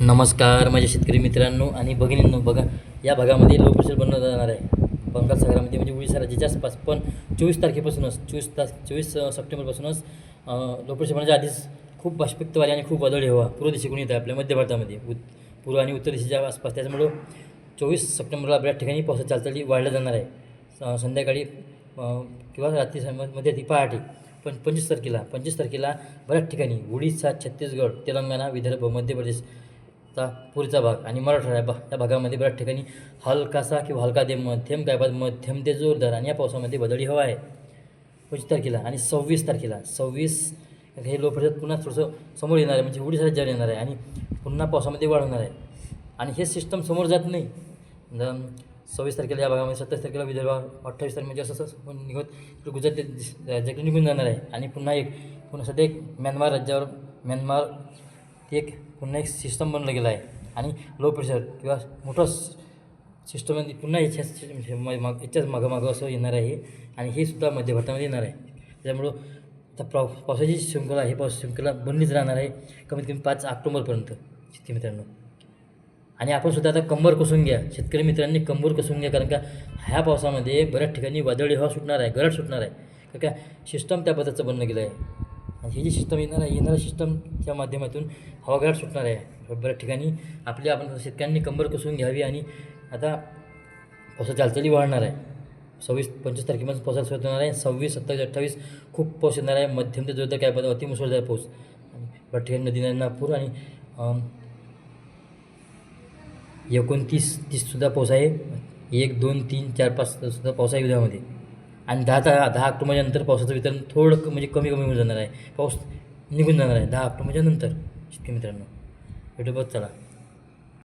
नमस्कार माझ्या शेतकरी मित्रांनो आणि भगिनींनो बघा या भागामध्ये लो प्रेशर बनवलं जाणार आहे. बंगाल सागरामध्ये म्हणजे उडीसा राज्याच्या आसपास. पण चोवीस तारखेपासूनच चोवीस तास चोवीस सप्टेंबरपासूनच लो प्रेशर बनण्याच्या आधीच खूप बाष्पिक्त आणि खूप वादळ हवा. पूर्व दिशेकडून येतं आपल्या मध्य भारतामध्ये. उत पूर्व आणि उत्तर दिशेच्या आसपास. त्याच्यामुळं चोवीस सप्टेंबरला बऱ्याच ठिकाणी पावसाची चालचाली वाढल्या जाणार आहे. स- संध्याकाळी किंवा रात्री मध्ये ती पहाटे. पण पंचवीस तारखेला पंचवीस तारखेला बऱ्याच ठिकाणी उडीसा छत्तीसगड तेलंगणा विदर्भ मध्य प्रदेश चा पुढचा भाग. आणि मराठवाडा या भा या भागामध्ये बऱ्याच ठिकाणी हलकासा किंवा हलका ते मध्यम काय मध्यम ते जोरदार आणि या पावसामध्ये बदळी हवा आहे. पंचवीस तारखेला आणि सव्वीस तारखेला. सव्वीस हे लो प्रेशर पुन्हा थोडंसं समोर येणार आहे. म्हणजे उडीसा राज्यावर येणार आहे आणि पुन्हा पावसामध्ये वाढ होणार आहे. आणि हे सिस्टम समोर जात नाही. सव्वीस तारखेला या भागामध्ये सत्तावीस तारखेला विदर्भ अठ्ठावीस तारखे म्हणजे असं निघत गुजरात राज्याकडे निघून जाणार आहे. आणि पुन्हा एक पुन्हा सध्या एक म्यानमार राज्यावर म्यानमार ती एक पुन्हा एक सिस्टम बनलं गेलं आहे. आणि लो प्रेशर किंवा मोठं सिस्टम म्हणजे पुन्हा याच्याच माग याच्याच मागं असं येणार आहे. आणि हे सुद्धा मध्य भारतामध्ये येणार आहे. त्यामुळं आता पाव पावसाची शृंखला ही पाऊस शृंखला बनलीच राहणार आहे कमीत कमी पाच ऑक्टोबरपर्यंत शेतकरी मित्रांनो. आणि आपण सुद्धा आता कंबर कसून घ्या. शेतकरी मित्रांनी कंबर कसून घ्या कारण का ह्या पावसामध्ये बऱ्याच ठिकाणी वादळी हवा सुटणार आहे गरड सुटणार आहे. कारण का सिस्टम त्या पद्धतीचं बनलं गेलं आहे. आणि ही जी सिस्टम येणार आहे येणाऱ्या सिस्टमच्या माध्यमातून हवा सुटणार आहे. बऱ्याच ठिकाणी आपल्या आपण शेतकऱ्यांनी कंबर कसून घ्यावी आणि आता पावसाची हालचाली वाढणार आहे. सव्वीस पंचवीस तारखेपासून पावसाला सुरुवात होणार आहे. सव्वीस सत्तावीस अठ्ठावीस खूप पाऊस येणार आहे. मध्यम ते जोरदार काय अति मुसळधार पाऊस. आणि बऱ्याच ठिकाणी नदी नागपूर आणि एकोणतीस तीससुद्धा पाऊस आहे. एक दोन तीन चार पाच सुद्धा पाऊस आहे उद्यामध्ये. आणि दहा दहा दहा ऑक्टोबरच्या नंतर पावसाचं वितरण थोडं म्हणजे कमी कमी होऊन जाणार आहे. पाऊस निघून जाणार आहे दहा ऑक्टोबरच्या नंतर. शेतकरी मित्रांनो भेटू बघ चला.